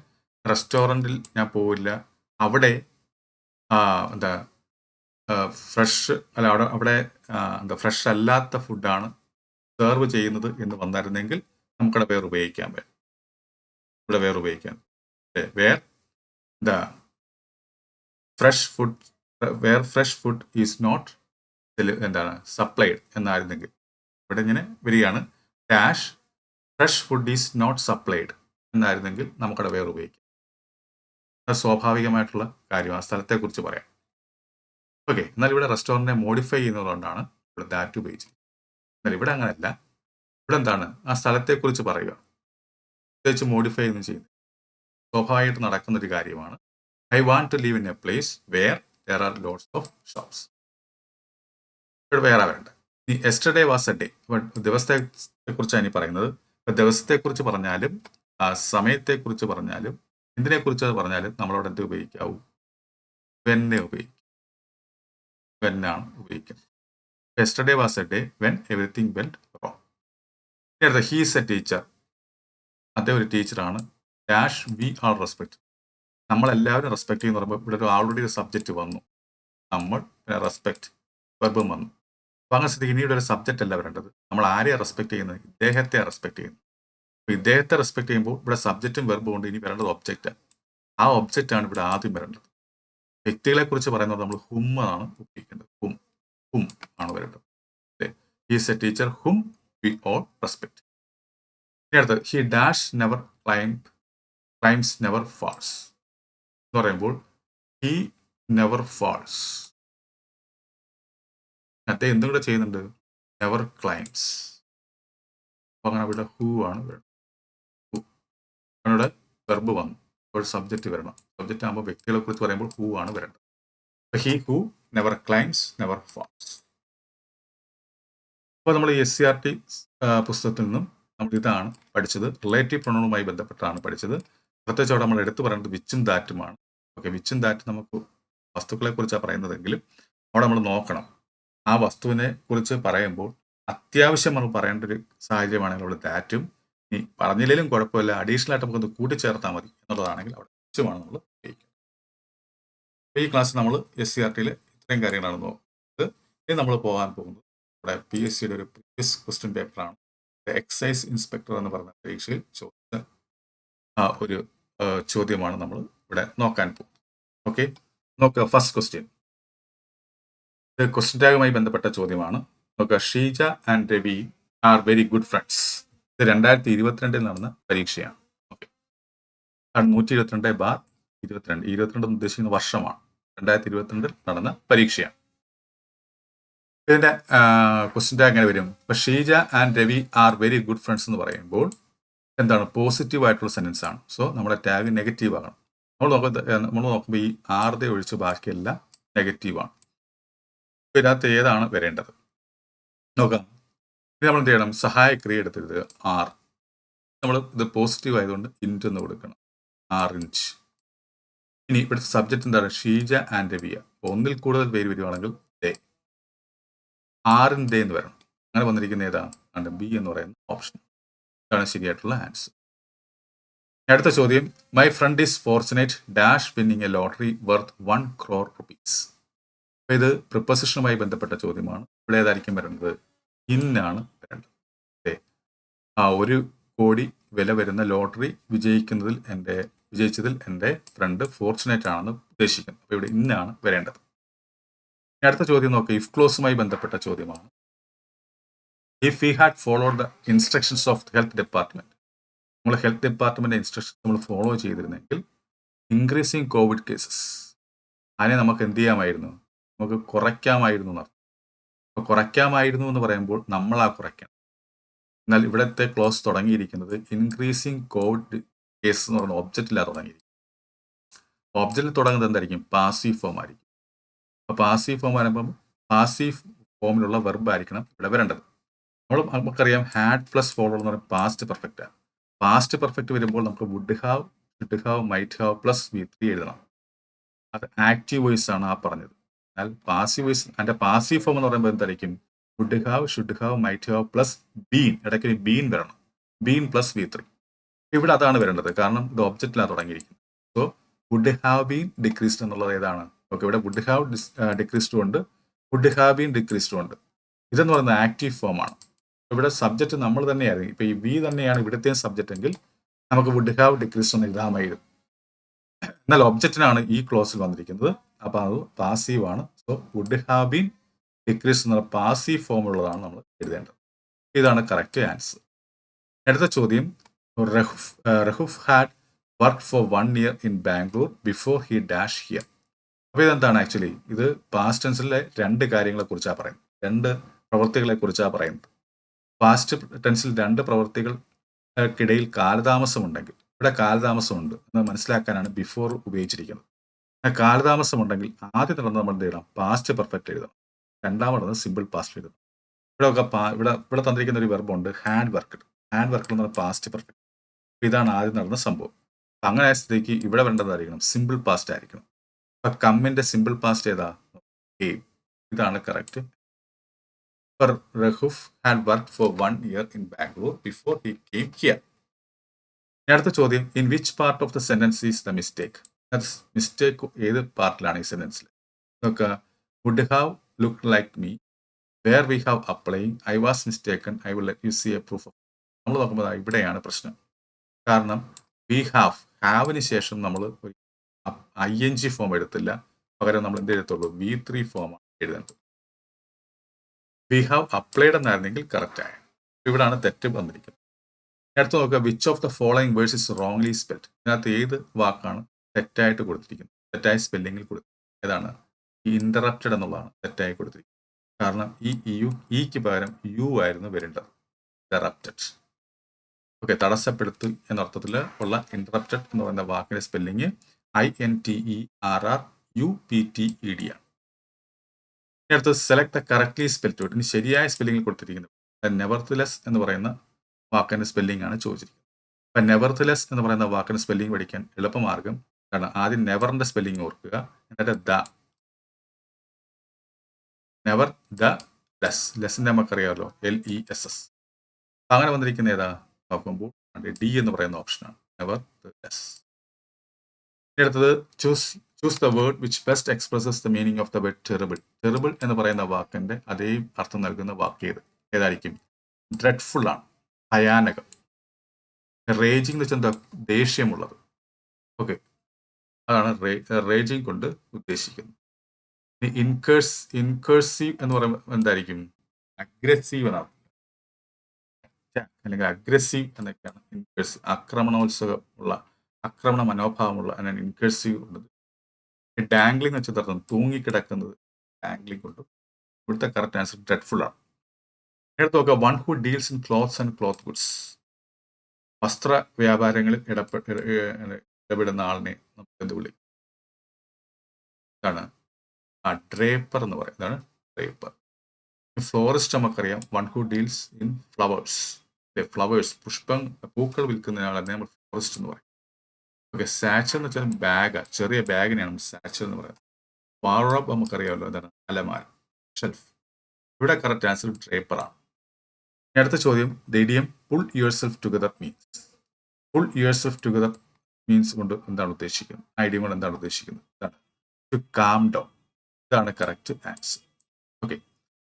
റെസ്റ്റോറന്റിൽ ഞാൻ പോവില്ല. അവിടെ എന്താ ഫ്രഷ് അല്ല അവിടെ അവിടെ എന്താ ഫ്രഷ് അല്ലാത്ത ഫുഡാണ് സെർവ് ചെയ്യുന്നത് എന്ന് വന്നായിരുന്നെങ്കിൽ നമുക്കവിടെ വേറെ ഉപയോഗിക്കാൻ പറ്റും. ഇവിടെ വേറെ ഉപയോഗിക്കാം where the fresh food where fresh food is not എന്താണ് സപ്ലൈഡ് എന്നായിരുന്നെങ്കിൽ. ഇവിടെ ഇങ്ങനെ വരികയാണ്. Dash fresh food is not supplied എന്നായിരുന്നെങ്കിൽ നമുക്കവിടെ വേറെ ഉപയോഗിക്കാം. അത് സ്വാഭാവികമായിട്ടുള്ള കാര്യം. ആ സ്ഥലത്തെക്കുറിച്ച് പറയാം. ഓക്കെ എന്നാൽ ഇവിടെ റെസ്റ്റോറന്റിനെ മോഡിഫൈ ചെയ്യുന്നതുകൊണ്ടാണ് ഇവിടെ ദാറ്റ് ഉപയോഗിച്ചത് എന്നാൽ ഇവിടെ അങ്ങനെയല്ല. ഇവിടെ എന്താണ്? ആ സ്ഥലത്തെക്കുറിച്ച് പറയുക. പ്രത്യേകിച്ച് മോഡിഫൈ ഒന്നും ചെയ്യുന്നത് സ്വാഭാവികമായിട്ട് നടക്കുന്ന ഒരു കാര്യമാണ്. I want to live in a place where there are lots of shops ഇവിടെ വേറെ വരണ്ട ഈ എസ്റ്റർഡേ വാസ് എ ഡേ ദിവസത്തെ കുറിച്ചാണ് ഈ പറയുന്നത്. ദിവസത്തെക്കുറിച്ച് പറഞ്ഞാലും സമയത്തെക്കുറിച്ച് പറഞ്ഞാലും എന്തിനെക്കുറിച്ച് പറഞ്ഞാലും നമ്മളവിടെ എന്ത് ഉപയോഗിക്കാവൂ? വെന്നെ ഉപയോഗിക്കും. വെന്നാണ് ഉപയോഗിക്കുന്നത്. Yesterday was a day when everything went wrong അടുത്ത ഹീസ് എ ടീച്ചർ അദ്ദേഹം ഒരു ടീച്ചറാണ് ഡാഷ് വി ആർ റെസ്പെക്ട് നമ്മളെല്ലാവരും റെസ്പെക്ട് ചെയ്യുന്ന. പറയുമ്പോൾ ഇവിടെ ഒരു ആൾറെഡി ഒരു സബ്ജക്റ്റ് വന്നു. നമ്മൾ പിന്നെ റെസ്പെക്ട് വെർബും വന്നു. അപ്പോൾ അങ്ങനെ സ്ഥിതി ഇനിയുടെ ഒരു സബ്ജക്റ്റ് അല്ല വരേണ്ടത്. നമ്മൾ ആരെയാണ് റെസ്പെക്ട് ചെയ്യുന്നത്? ഇദ്ദേഹത്തെ റെസ്പെക്ട് ചെയ്യുന്നു. അപ്പോൾ ഇദ്ദേഹത്തെ റെസ്പെക്ട് ചെയ്യുമ്പോൾ ഇവിടെ സബ്ജക്റ്റും വെർബും കൊണ്ട് ഇനി വരേണ്ടത് ഒബ്ജക്റ്റ് ആ ഒബ്ജക്റ്റ് ആണ് ഇവിടെ ആദ്യം വരേണ്ടത്. വ്യക്തികളെ കുറിച്ച് പറയുന്നത് നമ്മൾ ഹും ആണ് ഉപയോഗിക്കേണ്ടത് ഹും ഹും ആണ് വരേണ്ടത്. അല്ലേ? He's a teacher whom we all respect ഇനി അടുത്തത്. He dash never climb climbs never falls എന്ന് പറയുമ്പോൾ ഹി നെവർ ഫാൾസ് അദ്ദേഹം എന്തും കൂടെ ചെയ്യുന്നുണ്ട്? നെവർ ക്ലൈംസ് അപ്പൊ അങ്ങനെ അവിടെ ഹൂ ആണ് വരുന്നത്. ഹൂ വെർബ് വന്നു. അപ്പോൾ സബ്ജക്റ്റ് വരണം. സബ്ജക്റ്റ് ആകുമ്പോൾ വ്യക്തികളെ കുറിച്ച് പറയുമ്പോൾ ഹൂ ആണ് വരേണ്ടത്. അപ്പൊ he who never climbs never falls അപ്പോൾ നമ്മൾ എസ് സി ആർ ടി പുസ്തകത്തിൽ നിന്നും നമ്മൾ ഇതാണ് പഠിച്ചത്. റിലേറ്റീവ് പ്രണവുമായി ബന്ധപ്പെട്ടാണ് പഠിച്ചത്. പ്രത്യേകിച്ച് അവിടെ നമ്മൾ എടുത്തു പറയുന്നത് വിച്ചും ദാറ്റുമാണ് ഓക്കെ വിച്ചും ദാറ്റും നമുക്ക് വസ്തുക്കളെ കുറിച്ചാണ് പറയുന്നതെങ്കിലും അവിടെ നമ്മൾ നോക്കണം. ആ വസ്തുവിനെ കുറിച്ച് പറയുമ്പോൾ അത്യാവശ്യം നമ്മൾ പറയേണ്ട ഒരു സാഹചര്യമാണെങ്കിൽ അവിടെ ദാറ്റും ഇനി പറഞ്ഞില്ലെങ്കിലും കുഴപ്പമില്ല. അഡീഷണൽ ആയിട്ട് നമുക്കൊന്ന് കൂട്ടിച്ചേർത്താൽ മതി എന്നുള്ളതാണെങ്കിൽ അവിടെ വിച്ചുമാണ് നമ്മൾ ഉപയോഗിക്കുന്നത്. ഈ ക്ലാസ് നമ്മൾ എസ് സി ആർ ടിയിൽ ഇത്രയും കാര്യങ്ങളാണ് നോക്കുന്നത്. ഇനി നമ്മൾ പോകാൻ പോകുന്നത് നമ്മുടെ പി എസ് സിയുടെ ഒരു പ്രീവിയസ് ക്വസ്റ്റ്യൻ പേപ്പറാണ് എക്സൈസ് ഇൻസ്പെക്ടർ എന്ന് പറഞ്ഞ പരീക്ഷയിൽ ചോദിച്ച ആ ഒരു ചോദ്യമാണ് നമ്മൾ ഇവിടെ നോക്കാൻ പോകുന്നത്. ഓക്കെ? നോക്കുക ഫസ്റ്റ് ക്വസ്റ്റ്യൻ ഇത് ക്വസ്റ്റ്യൻ ടാഗുമായി ബന്ധപ്പെട്ട ചോദ്യമാണ്. നോക്കുക Sheeja and Ravi are very good friends. ഇത് രണ്ടായിരത്തി ഇരുപത്തിരണ്ടിൽ നടന്ന പരീക്ഷയാണ്. ഓക്കെ. നൂറ്റി ഇരുപത്തിരണ്ട് ബാർ ഇരുപത്തിരണ്ട്. ഇരുപത്തിരണ്ട് ഉദ്ദേശിക്കുന്ന വർഷമാണ്. രണ്ടായിരത്തി ഇരുപത്തിരണ്ടിൽ നടന്ന പരീക്ഷയാണ്. ഇതിന്റെ ക്വസ്റ്റ്യൻ ടാഗ് എങ്ങനെ വരും? ഇപ്പൊ Sheeja and Ravi are very good friends എന്ന് പറയുമ്പോൾ എന്താണ്? പോസിറ്റീവ് ആയിട്ടുള്ള സെന്റൻസ് ആണ്. സോ നമ്മുടെ ടാഗ് നെഗറ്റീവ് ആകണം. നമ്മൾ നോക്കുന്നത് നമ്മൾ നോക്കുമ്പോൾ ഈ ആറുതെ ഒഴിച്ച് ബാക്കിയെല്ലാം നെഗറ്റീവ് ആണ്. അപ്പൊ ഇതിനകത്ത് ഏതാണ് വരേണ്ടത്? നോക്കാം. ഇനി നമ്മൾ എന്ത് ചെയ്യണം? സഹായ ക്രിയ എടുത്തത് ആർ നമ്മൾ ഇത് പോസിറ്റീവ് ആയതുകൊണ്ട് ഇന്റ് എന്ന് കൊടുക്കണം. ആർ ഇഞ്ച് ഇനി ഇവിടുത്തെ സബ്ജക്റ്റ് എന്താണ്? ഷീജ ആൻഡ് രവിയ. ഒന്നിൽ കൂടുതൽ പേര് വരുവാണെങ്കിൽ ആറിൻ ഡേ എന്ന് വരണം. അങ്ങനെ വന്നിരിക്കുന്ന ഏതാണ്? ബി എന്ന് പറയുന്ന ഓപ്ഷൻ ഇതാണ് ശരിയായിട്ടുള്ള ആൻസർ. അടുത്ത ചോദ്യം my friend is fortunate dash winning a lottery worth one crore rupees ഇത് പ്രിപ്പസിഷനുമായി ബന്ധപ്പെട്ട ചോദ്യമാണ്. ഇവിടെ ഏതായിരിക്കും വരേണ്ടത്? ഇന്നാണ് വരേണ്ടത്. അതെ ആ ഒരു കോടി വില വരുന്ന ലോട്ടറി വിജയിക്കുന്നതിൽ എന്റെ വിജയിച്ചതിൽ എന്റെ ഫ്രണ്ട് ഫോർച്ചുനേറ്റ് ആണെന്ന് ഉദ്ദേശിക്കുന്നു. അപ്പോൾ ഇവിടെ ഇന്നാണ് വരേണ്ടത്. അടുത്ത ചോദ്യം നോക്കുക ഇഫ് ക്ലോസുമായി ബന്ധപ്പെട്ട ചോദ്യമാണ്. If we had followed the instructions of health department നമ്മൾ ഹെൽത്ത് ഡിപ്പാർട്ട്മെന്റ് ഇൻസ്ട്രക്ഷൻ നമ്മൾ ഫോളോ ചെയ്തിരുന്നെങ്കിൽ ഇൻക്രീസിങ് കോവിഡ് കേസസ് അതിനെ നമുക്ക് എന്ത് ചെയ്യാമായിരുന്നു? നമുക്ക് കുറയ്ക്കാമായിരുന്നു എന്നർത്ഥം അപ്പോൾ കുറയ്ക്കാമായിരുന്നു എന്ന് പറയുമ്പോൾ നമ്മളാ കുറയ്ക്കണം. എന്നാൽ ഇവിടുത്തെ ക്ലോസ് തുടങ്ങിയിരിക്കുന്നത് ഇൻക്രീസിങ് കോവിഡ് കേസസ് എന്ന് പറയുന്ന ഒബ്ജക്റ്റിലാണ് തുടങ്ങിയിരിക്കുന്നത് ഒബ്ജക്റ്റിൽ തുടങ്ങുന്നത് എന്തായിരിക്കും? പാസീവ് ഫോം ആയിരിക്കും. അപ്പോൾ പാസീവ് ഫോം പറയുമ്പം പാസീവ് ഫോമിലുള്ള വെർബ് ആയിരിക്കണം ഇവിടെ വരേണ്ടത്. നമ്മൾ നമുക്കറിയാം ഹാഡ് പ്ലസ് ഫോളോ എന്ന് പറയുന്നത് പാസ്റ്റ് പെർഫെക്റ്റ് ആണ് പാസ്റ്റ് പെർഫെക്റ്റ് വരുമ്പോൾ നമുക്ക് would have should have might have plus V three എഴുതണം. അത് ആക്റ്റീവ് വോയിസ് ആണ് ആ പറഞ്ഞത്. എന്നാൽ പാസീവ് വോയിസ് അതിന്റെ പാസീവ് ഫോം എന്ന് പറയുമ്പോൾ എന്തായിരിക്കും? Would have should have might have plus been ഇടയ്ക്ക് ഒരു ബീൻ വരണം. ബീൻ പ്ലസ് വി ത്രീ ഇവിടെ അതാണ് വരേണ്ടത്. കാരണം ഇത് ഒബ്ജക്റ്റിലാണ് തുടങ്ങിയിരിക്കുന്നത്. So would have been decreased എന്നുള്ളത് ഏതാണ്? ഓക്കെ ഇവിടെ വുഡ് ഹാവ് ഡിക്രീസ്ഡും ഉണ്ട്. വുഡ് ഹാവ് ബീൻ ഡിക്രീസ്ഡും ഉണ്ട്. ഇതെന്ന് പറയുന്നത് ആക്റ്റീവ് ഫോം ആണ്. ഇവിടെ സബ്ജക്റ്റ് നമ്മൾ തന്നെയായിരുന്നു. ഇപ്പൊ ഈ ബി തന്നെയാണ് ഇവിടുത്തെ സബ്ജക്റ്റ് എങ്കിൽ നമുക്ക് വുഡ് ഹാവ് ഡിക്രീസ് എന്ന് എഴുതാമായിരുന്നു എന്നാൽ ഒബ്ജക്റ്റിനാണ് ഈ ക്ലോസിൽ വന്നിരിക്കുന്നത്. അപ്പൊ അത് പാസീവ് ആണ്. So would have been decrease എന്നുള്ള പാസീവ് ഫോം ഉള്ളതാണ് നമ്മൾ എഴുതേണ്ടത്. ഇതാണ് കറക്റ്റ് ആൻസർ അടുത്ത ചോദ്യം. Rauf Rauf had work for one year in Bangalore before he dash here അപ്പോൾ ഇതെന്താണ് ആക്ച്വലി ഇത് പാസ്റ്റ് ടെൻസിലെ രണ്ട് കാര്യങ്ങളെ കുറിച്ചാണ് പറയുന്നത്. രണ്ട് പ്രവൃത്തികളെ കുറിച്ചാണ് പറയുന്നത്. പാസ്റ്റ് ടെൻസിൽ രണ്ട് പ്രവൃത്തികൾക്കിടയിൽ കാലതാമസമുണ്ടെങ്കിൽ ഇവിടെ കാലതാമസമുണ്ട് എന്ന് മനസ്സിലാക്കാനാണ് ബിഫോർ ഉപയോഗിച്ചിരിക്കുന്നത്. ആ കാലതാമസം ഉണ്ടെങ്കിൽ ആദ്യം നടന്ന് നമ്മൾ എന്ത് ചെയ്യണം? പാസ്റ്റ് പെർഫെക്റ്റ് എഴുതണം. രണ്ടാമത് സിമ്പിൾ പാസ്റ്റ് എഴുതണം. ഇവിടെ ഒക്കെ ഇവിടെ ഇവിടെ തന്നിരിക്കുന്ന ഒരു വെർബുണ്ട് ഹാൻഡ് വർക്ക്. ഹാൻഡ് വർക്ക് എന്ന് പറഞ്ഞാൽ പാസ്റ്റ് പെർഫെക്റ്റ്. ഇതാണ് ആദ്യം നടന്ന സംഭവം. അങ്ങനെ ആയ സ്ഥിതിക്ക് ഇവിടെ വേണ്ടതായിരിക്കണം സിമ്പിൾ പാസ്റ്റ് ആയിരിക്കണം. അപ്പം കമ്മിന്റെ സിമ്പിൾ പാസ്റ്റ് ഏതാ? ഗെയിം ഇതാണ് correct. Rauf had worked for one year in Bangalore before he came here. അടുത്ത ചോദ്യം. In which part of the sentence is the mistake mistake ഏത് പാർട്ടിലാണ് ഈ സെന്റൻസിൽ നോക്കുക would have look like me where we have applying I was mistaken I will you see a proof of നമ്മൾ നോക്കുമ്പോൾ ഇവിടെയാണ് പ്രശ്നം. കാരണം വി ഹാവ് ഹാവിന് ശേഷം നമ്മൾ ഐ എൻ ജി ഫോം എടുത്തില്ല. പകരം നമ്മൾ എന്ത് എഴുതത്തുള്ളൂ വി ത്രീ ഫോമാണ് എഴുതേണ്ടത്. വി ഹാവ് അപ്ലൈഡ് എന്നായിരുന്നെങ്കിൽ കറക്റ്റ് ആയ ഇവിടാണ് തെറ്റ് വന്നിരിക്കുന്നത്. അടുത്ത് നോക്കുക which of the following words is wrongly spelled ഇതിനകത്ത് ഏത് വാക്കാണ് തെറ്റായിട്ട് കൊടുത്തിരിക്കുന്നത്? തെറ്റായ സ്പെല്ലിങ്ങിൽ കൊടുത്തിരിക്കുന്നത്. ഏതാണ്? ഈ ഇന്ററപ്റ്റഡ് എന്നുള്ളതാണ് തെറ്റായി കൊടുത്തിരിക്കുന്നത്. കാരണം ഈ യു ഇക്ക് പകരം യു ആയിരുന്നു വരേണ്ടത്. ഇന്ററപ്റ്റഡ് ഓക്കെ തടസ്സപ്പെടുത്തു എന്ന അർത്ഥത്തിൽ ഉള്ള ഇന്ററപ്റ്റഡ് എന്ന് പറയുന്ന വാക്കിന്റെ spelling I N T E R R U P T E D ആണ്. അടുത്ത് select the correctly spelt ഇനി ശരിയായ സ്പെല്ലിങ്ങിൽ കൊടുത്തിരിക്കുന്നത്. നെവർത്തിലെസ് എന്ന് പറയുന്ന വാക്കിന്റെ സ്പെല്ലിംഗ് ആണ് ചോദിച്ചിരിക്കുന്നത്. അപ്പൊ നെവർത്തിലെസ് എന്ന് പറയുന്ന വാക്കിന്റെ സ്പെല്ലിംഗ് പഠിക്കാൻ എളുപ്പമാർഗം കാരണം ആദ്യം നെവറിന്റെ സ്പെല്ലിംഗ് ഓർക്കുക. എന്നിട്ട് ദ നെവർ ദ ലെസ് ലെസ്സിന്റെ നമുക്കറിയാമല്ലോ എൽ ഇ എസ് എസ് അങ്ങനെ വന്നിരിക്കുന്ന ഏതാ? നോക്കുമ്പോൾ ഡി എന്ന് പറയുന്ന ഓപ്ഷനാണ് നെവർ ലെസ് ഇനി അടുത്തത് choose choose the word which best expresses the meaning of the word terrible terrible എന്ന് പറയുന്ന വാക്കിന്റെ അതേ അർത്ഥം നൽകുന്ന വാക്ക് ഏത്? ഏതായിരിക്കും? ഡ്രെഡ്ഫുൾ ആണ്. ഭയാനകം. റേജിങ് എന്ന് വെച്ചാൽ എന്താ? ദേഷ്യമുള്ളത്. ഓക്കെ അതാണ് റേജിങ് കൊണ്ട് ഉദ്ദേശിക്കുന്നത്. ഇൻകേഴ്സ് ഇൻകേഴ്സീവ് എന്ന് പറയുമ്പോൾ എന്തായിരിക്കും? അഗ്രസീവ് എന്നാണ്. അല്ലെങ്കിൽ അഗ്രസീവ് എന്നൊക്കെയാണ്. ഇൻകേഴ്സ് ആക്രമണോത്സവം ഉള്ള ആക്രമണ മനോഭാവമുള്ള അല്ലെങ്കിൽ ഇൻകേഴ്സീവ് ഉള്ളത്. ഡാംഗ്ലിംഗ് വെച്ച് അർത്ഥം തൂങ്ങിക്കിടക്കുന്നത് ഡാംഗ്ലിംഗ് കൊണ്ടും. ഇവിടുത്തെ കറക്റ്റ് ആൻസർ ഡ്രെഡ്ഫുൾ ആണ്. എടുത്ത് നോക്കുക one who deals in clothes and cloth goods വസ്ത്ര വ്യാപാരങ്ങളിൽ ഇടപെട്ട് ഇടപെടുന്ന ആളിനെ നമുക്ക് എന്ത് വിളി? ഇതാണ് ആ ഡ്രേപ്പർ എന്ന് പറയും ഇതാണ് ഡ്രേപ്പർ ഫ്ലോറിസ്റ്റ് നമുക്കറിയാം. One who deals in flowers flowers പുഷ്പം പൂക്കൾ വിൽക്കുന്ന ആളെ നമ്മൾ ഫ്ലോറിസ്റ്റ് എന്ന് പറയും. ഓക്കെ സാച്ചൽ എന്ന് വെച്ചാൽ ബാഗ് ചെറിയ ബാഗിനെയാണ് സാച്ചൽ എന്ന് പറയുന്നത്. വാറോബ് നമുക്കറിയാമല്ലോ എന്താണ്? അലമാര ഷെൽഫ് ഇവിടെ കറക്റ്റ് ആൻസർ ഡ്രേപ്പറാണ് ഇനി അടുത്ത ചോദ്യം the idiom pull yourself together means pull yourself together means കൊണ്ട് എന്താണ് ഉദ്ദേശിക്കുന്നത്? ഐഡിയം കൊണ്ട് എന്താണ് ഉദ്ദേശിക്കുന്നത്? ഇതാണ്. ടു കാം ഡൗൺ ഇതാണ് കറക്റ്റ് ആൻസർ ഓക്കെ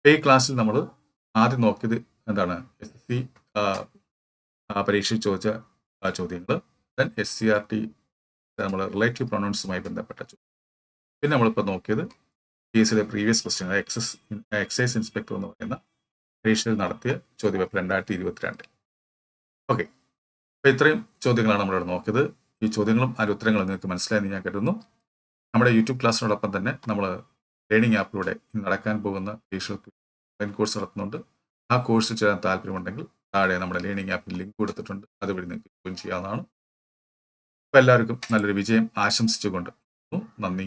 ഈ ക്ലാസ്സിൽ നമ്മൾ ആദ്യം നോക്കിയത് എന്താണ്? എസ് എസ് സി പരീക്ഷയിൽ ചോദിച്ച ചോദ്യങ്ങൾ then S C R T നമ്മൾ റിലേറ്റീവ് പ്രൊണൗൺസുമായി ബന്ധപ്പെട്ട ചോദ്യം. പിന്നെ നമ്മളിപ്പോൾ നോക്കിയത് സിയിലെ previous question excess excise inspector എന്ന് പറയുന്ന പരീക്ഷയിൽ നടത്തിയ ചോദ്യപേപ്പർ രണ്ടായിരത്തി ഇരുപത്തിരണ്ട് ഓക്കെ അപ്പോൾ ഇത്രയും ചോദ്യങ്ങളാണ് നമ്മളിവിടെ നോക്കിയത്. ഈ ചോദ്യങ്ങളും അതിന്റെ ഉത്തരങ്ങളും നിങ്ങൾക്ക് മനസ്സിലായെന്ന് ഞാൻ കരുതുന്നു. നമ്മുടെ യൂട്യൂബ് ക്ലാസ്സിനോടൊപ്പം തന്നെ നമ്മൾ ലേണിംഗ് ആപ്പിലൂടെ നടക്കാൻ പോകുന്ന പരീക്ഷകൾക്ക് ഓൺലൈൻ കോഴ്സ് നടത്തുന്നുണ്ട്. ആ കോഴ്സിൽ ചെയ്യാൻ താല്പര്യമുണ്ടെങ്കിൽ താഴെ നമ്മുടെ ലേണിംഗ് ആപ്പിൽ ലിങ്ക് കൊടുത്തിട്ടുണ്ട്. അതുവഴി നിങ്ങൾക്ക് ജോയിൻ ചെയ്യാവുന്നതാണ്. എല്ലാവർക്കും നല്ലൊരു വിജയം ആശംസിച്ചുകൊണ്ട് നന്ദി.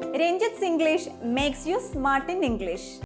Ranjith's English makes you smart in English